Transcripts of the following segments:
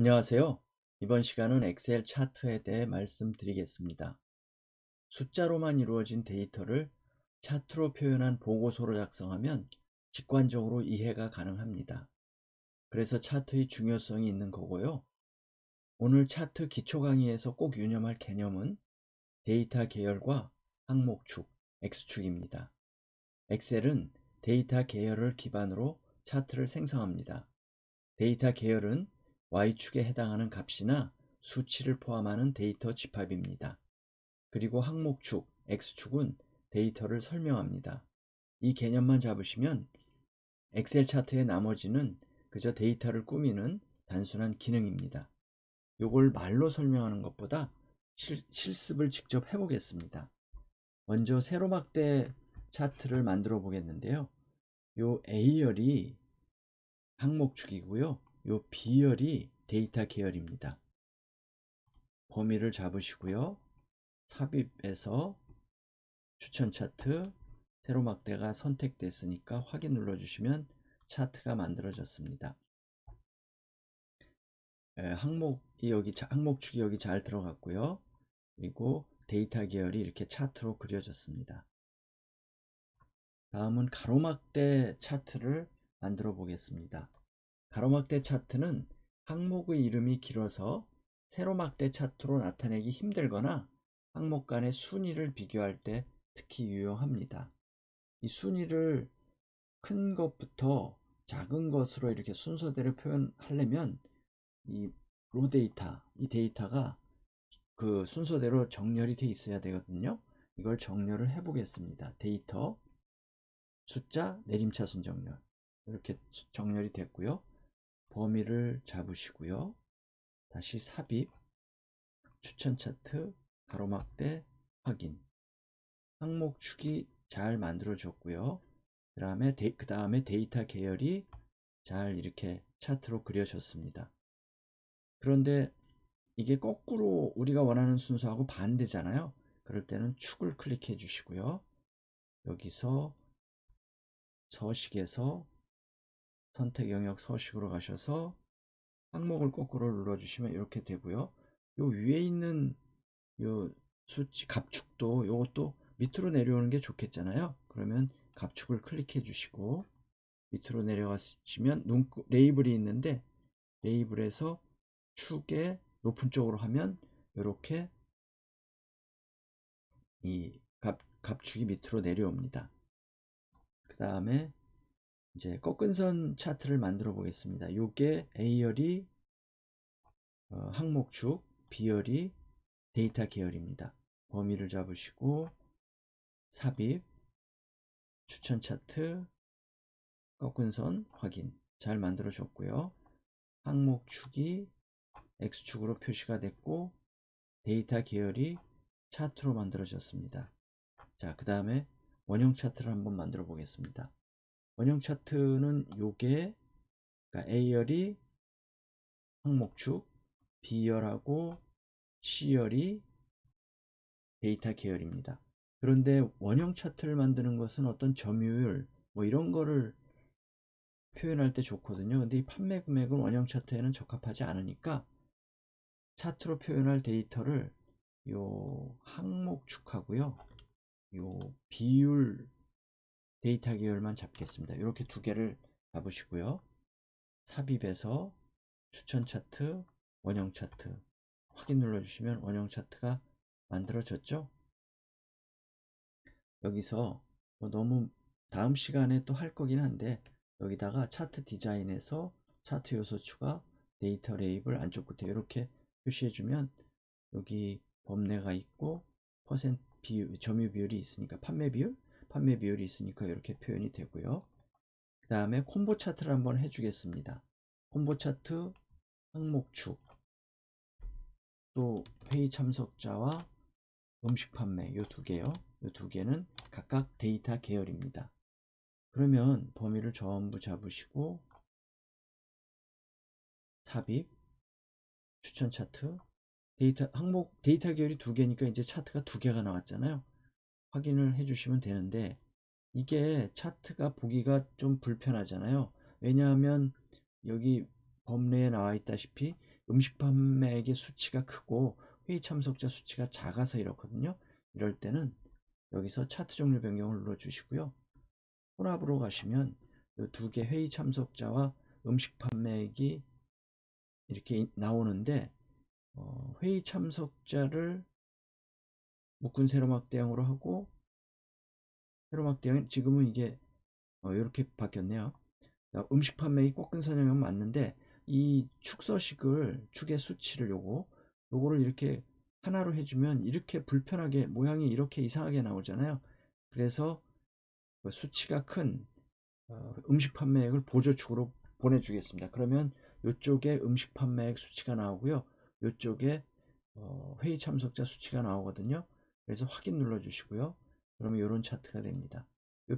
안녕하세요. 이번 시간은 엑셀 차트에 대해 말씀드리겠습니다. 숫자로만 이루어진 데이터를 차트로 표현한 보고서로 작성하면 직관적으로 이해가 가능합니다. 그래서 차트의 중요성이 있는 거고요. 오늘 차트 기초 강의에서 꼭 유념할 개념은 데이터 계열과 항목축, X축입니다. 엑셀은 데이터 계열을 기반으로 차트를 생성합니다. 데이터 계열은 Y축에 해당하는 값이나 수치를 포함하는 데이터 집합입니다. 그리고 항목축, X축은 데이터를 설명합니다. 이 개념만 잡으시면 엑셀 차트의 나머지는 그저 데이터를 꾸미는 단순한 기능입니다. 이걸 말로 설명하는 것보다 실, 실습을 직접 해보겠습니다. 먼저 세로막대 차트를 만들어 보겠는데요. 요 A열이 항목축이고요. 요 B열이 데이터 계열입니다. 범위를 잡으시고요. 삽입에서 추천 차트 세로막대가 선택됐으니까 확인 눌러주시면 차트가 만들어졌습니다. 항목이 여기 항목축이 여기 잘 들어갔고요. 그리고 데이터 계열이 이렇게 차트로 그려졌습니다. 다음은 가로막대 차트를 만들어 보겠습니다. 가로막대 차트는 항목의 이름이 길어서 세로막대 차트로 나타내기 힘들거나 항목 간의 순위를 비교할 때 특히 유용합니다. 이 순위를 큰 것부터 작은 것으로 이렇게 순서대로 표현하려면 이 로 데이터, 이 데이터가 그 순서대로 정렬이 돼 있어야 되거든요. 이걸 정렬을 해 보겠습니다. 데이터, 숫자, 내림차순 정렬. 이렇게 정렬이 됐고요. 범위를 잡으시고요. 다시 삽입, 추천 차트, 가로막대 확인. 항목 축이 잘 만들어졌고요. 그 다음에 그 다음에 데이터 계열이 잘 이렇게 차트로 그려졌습니다. 그런데 이게 거꾸로 우리가 원하는 순서하고 반대잖아요. 그럴 때는 축을 클릭해 주시고요. 여기서 서식에서 선택 영역 서식으로 가셔서 항목을 거꾸로 눌러주시면 이렇게 되고요. 요 위에 있는 요 수치 갑축도 요것도 밑으로 내려오는 게 좋겠잖아요. 그러면 갑축을 클릭해 주시고 밑으로 내려가시면 눈 레이블이 있는데 레이블에서 축의 높은 쪽으로 하면 이렇게 이 갑, 갑축이 밑으로 내려옵니다. 그 다음에 이제 꺾은 선 차트를 만들어 보겠습니다. 요게 A열이 어, 항목축, B열이 데이터 계열입니다. 범위를 잡으시고 삽입, 추천 차트, 꺾은 선 확인 잘 만들어 줬고요. 항목축이 X축으로 표시가 됐고 데이터 계열이 차트로 만들어졌습니다. 자, 그 다음에 원형 차트를 한번 만들어 보겠습니다. 원형 차트는 요게 그러니까 A열이 항목축, B열하고 C열이 데이터 계열입니다. 그런데 원형 차트를 만드는 것은 어떤 점유율 뭐 이런 거를 표현할 때 좋거든요. 근데 이 판매 금액은 원형 차트에는 적합하지 않으니까 차트로 표현할 데이터를 요 항목축하고요. 요 비율 데이터 계열만 잡겠습니다. 이렇게 두 개를 잡으시고요. 삽입에서 추천 차트, 원형 차트 확인 눌러주시면 원형 차트가 만들어졌죠. 여기서 뭐 너무 다음 시간에 또 할 거긴 한데 여기다가 차트 디자인에서 차트 요소 추가 데이터 레이블 안쪽 끝에 이렇게 표시해 주면 여기 범례가 있고 퍼센트 비율, 점유 비율이 있으니까 판매 비율 판매 비율이 있으니까 이렇게 표현이 되고요. 그 다음에 콤보 차트를 한번 해주겠습니다. 콤보 차트 항목축 또 회의 참석자와 음식 판매 이 두 개요. 이 두 개는 각각 데이터 계열입니다. 그러면 범위를 전부 잡으시고 삽입 추천 차트 데이터 항목 데이터 계열이 두 개니까 이제 차트가 두 개가 나왔잖아요. 확인을 해주시면 되는데 이게 차트가 보기가 좀 불편하잖아요. 왜냐하면 여기 범례에 나와 있다시피 음식 판매액의 수치가 크고 회의 참석자 수치가 작아서 이렇거든요. 이럴 때는 여기서 차트 종류 변경을 눌러주시고요. 혼합으로 가시면 이두개 회의 참석자와 음식 판매액이 이렇게 나오는데 어, 회의 참석자를 묶은 세로막 대형으로 하고 세로막 대형 지금은 이게 어, 이렇게 바뀌었네요. 음식 판매액이 꺾은 선형은 맞는데 이 축서식을 축의 수치를 요거 요거를 이렇게 하나로 해주면 이렇게 불편하게 모양이 이렇게 이상하게 나오잖아요. 그래서 그 수치가 큰 어, 음식 판매액을 보조축으로 보내주겠습니다. 그러면 이쪽에 음식 판매액 수치가 나오고요. 이쪽에 어, 회의 참석자 수치가 나오거든요. 그래서 확인 눌러주시고요. 그러면 이런 차트가 됩니다.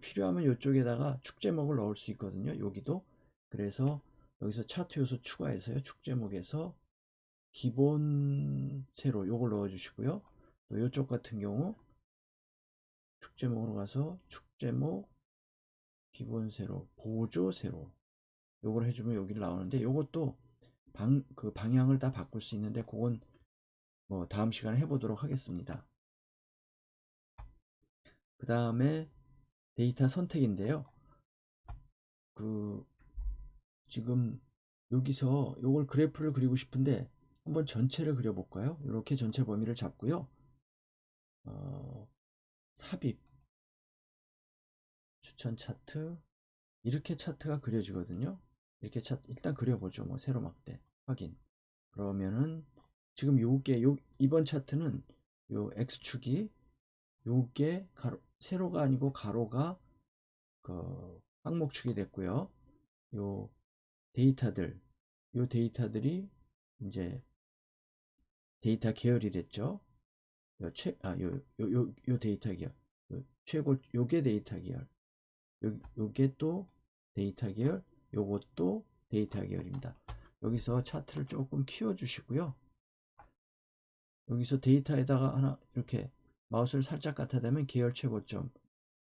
필요하면 이쪽에다가 축제목을 넣을 수 있거든요. 여기도. 그래서 여기서 차트 요소 추가해서요. 축제목에서 기본 세로 요걸 넣어 주시고요. 또 이쪽 같은 경우 축제목으로 가서 축제목 기본 세로 보조 세로 요걸 해주면 여기를 나오는데 요것도 방, 그 방향을 다 바꿀 수 있는데 그건 뭐 다음 시간에 해보도록 하겠습니다. 그 다음에 데이터 선택인데요. 그 지금 여기서 요걸 그래프를 그리고 싶은데 한번 전체를 그려볼까요? 이렇게 전체 범위를 잡고요. 어, 삽입, 추천 차트, 이렇게 차트가 그려지거든요. 이렇게 차트 일단 그려보죠. 뭐 세로 막대 확인. 그러면은 지금 요게 요 이번 차트는 요 x축이 요게 가로 세로가 아니고 가로가 그 항목축이 됐고요. 요 데이터들 요 데이터들이 이제 데이터 계열이 됐죠. 요 최, 아, 요, 요, 요, 요 데이터 계열. 요 최고, 요게 데이터 계열. 요, 요게 또 데이터 계열. 요것도 데이터 계열입니다. 여기서 차트를 조금 키워 주시고요. 여기서 데이터에다가 하나 이렇게 마우스를 살짝 갖다 대면 계열 최고점,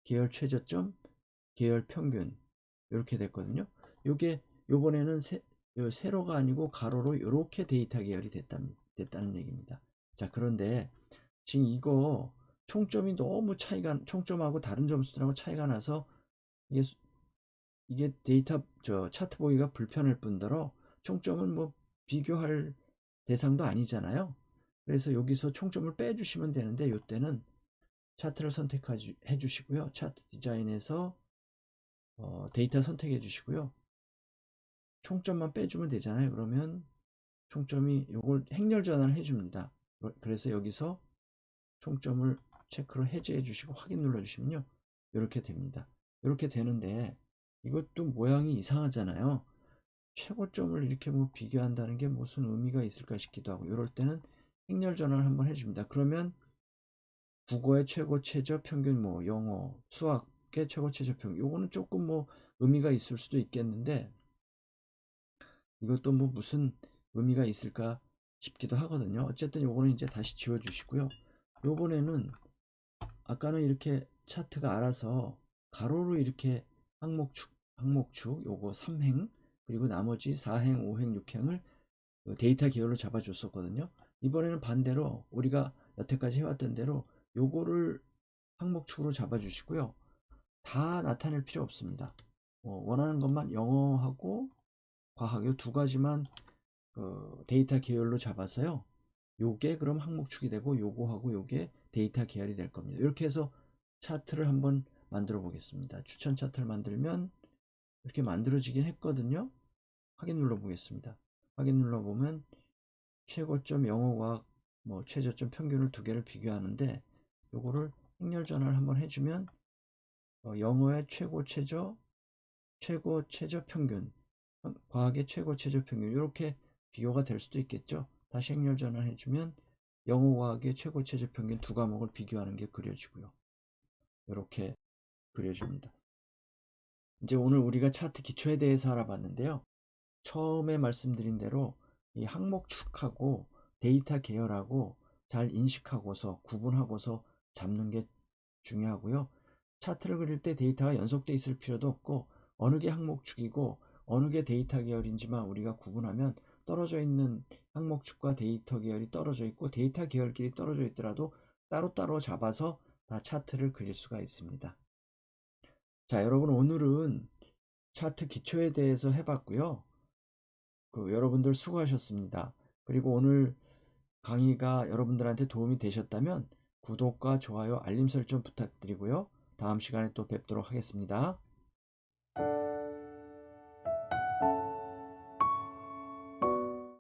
계열 최저점, 계열 평균 이렇게 됐거든요. 요게 요번에는 세, 요 세로가 아니고 가로로 이렇게 데이터 계열이 됐다, 됐다는 얘기입니다. 자 그런데 지금 이거 총점이 너무 차이가 총점하고 다른 점수들하고 차이가 나서 이게 이게 데이터 저 차트 보기가 불편할 뿐더러 총점은 뭐 비교할 대상도 아니잖아요. 그래서 여기서 총점을 빼주시면 되는데 이때는 차트를 선택해 주시고요. 차트 디자인에서 어, 데이터 선택해 주시고요. 총점만 빼주면 되잖아요. 그러면 총점이 이걸 행렬 전환을 해줍니다. 그래서 여기서 총점을 체크로 해제해 주시고 확인 눌러 주시면요. 이렇게 됩니다. 이렇게 되는데 이것도 모양이 이상하잖아요. 최고점을 이렇게 뭐 비교한다는 게 무슨 의미가 있을까 싶기도 하고 이럴 때는 행렬 전환을 한번 해줍니다. 그러면 국어의 최고 최저 평균 뭐 영어 수학의 최고 최저 평균 요거는 조금 뭐 의미가 있을 수도 있겠는데 이것도 뭐 무슨 의미가 있을까 싶기도 하거든요. 어쨌든 요거는 이제 다시 지워 주시고요. 요번에는 아까는 이렇게 차트가 알아서 가로로 이렇게 항목축 항목축 요거 3행 그리고 나머지 4행, 5행, 6행을 데이터 계열로 잡아 줬었거든요. 이번에는 반대로 우리가 여태까지 해왔던 대로 요거를 항목축으로 잡아 주시고요. 다 나타낼 필요 없습니다. 어, 원하는 것만 영어하고 과학 요두 가지만 그 데이터 계열로 잡아서요. 요게 그럼 항목축이 되고 요거하고 요게 데이터 계열이 될 겁니다. 이렇게 해서 차트를 한번 만들어 보겠습니다. 추천 차트를 만들면 이렇게 만들어지긴 했거든요. 확인 눌러 보겠습니다. 확인 눌러 보면 최고점 영어과학 뭐 최저점 평균을 두 개를 비교하는데 요거를 행렬 전환을 한번 해주면 어, 영어의 최고 최저 최고 최저 평균 과학의 최고 최저 평균 이렇게 비교가 될 수도 있겠죠. 다시 행렬 전환 해주면 영어 과학의 최고 최저 평균 두 과목을 비교하는 게 그려지고요. 이렇게 그려집니다. 이제 오늘 우리가 차트 기초에 대해서 알아봤는데요. 처음에 말씀드린 대로 이 항목 축하고 데이터 계열하고 잘 인식하고서 구분하고서 잡는 게 중요하고요. 차트를 그릴 때 데이터가 연속돼 있을 필요도 없고 어느 게 항목 축이고 어느 게 데이터 계열인지만 우리가 구분하면 떨어져 있는 항목 축과 데이터 계열이 떨어져 있고 데이터 계열끼리 떨어져 있더라도 따로따로 잡아서 다 차트를 그릴 수가 있습니다. 자, 여러분 오늘은 차트 기초에 대해서 해봤고요. 그 여러분들 수고하셨습니다. 그리고 오늘 강의가 여러분들한테 도움이 되셨다면 구독과 좋아요, 알림 설정 부탁드리고요. 다음 시간에 또 뵙도록 하겠습니다.